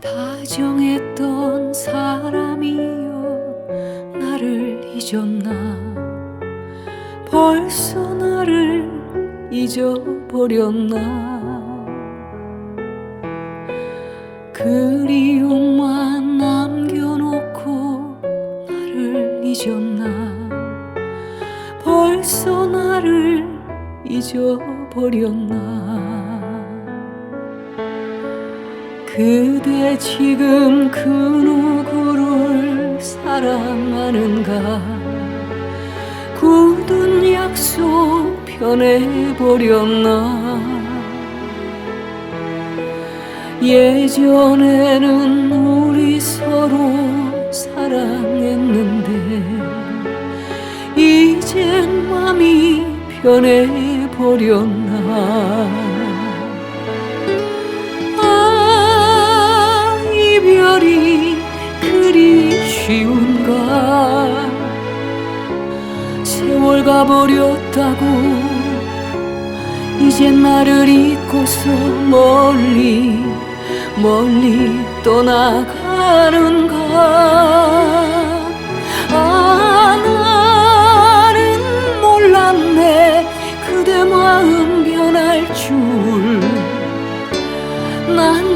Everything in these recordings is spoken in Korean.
다정했던 사람이여 나를 잊었나? 벌써 나를 잊어버렸나? 그리움 잊어버렸나? 그대 지금 그 누구를 사랑하는가? 굳은 약속 변해버렸나? 예전에는 우리 서로 사랑했는데 이젠 맘이 변해 버렸나. 아 이별이 그리 쉬운가. 세월 가버렸다고 이젠 나를 잊고서 멀리 멀리 떠나가는가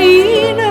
만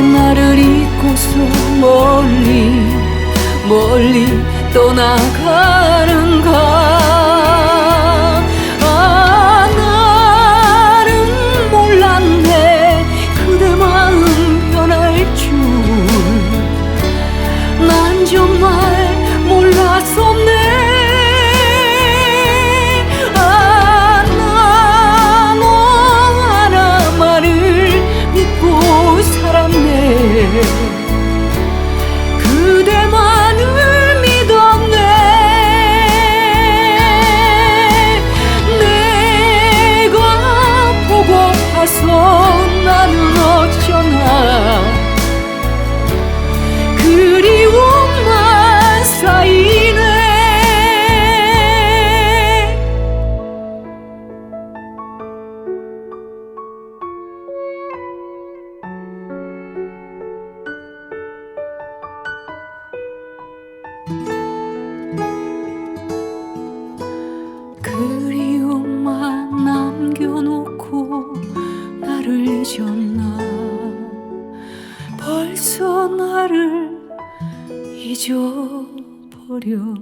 나를 잊고서 멀리 멀리 떠나가는가 잊어버렸나?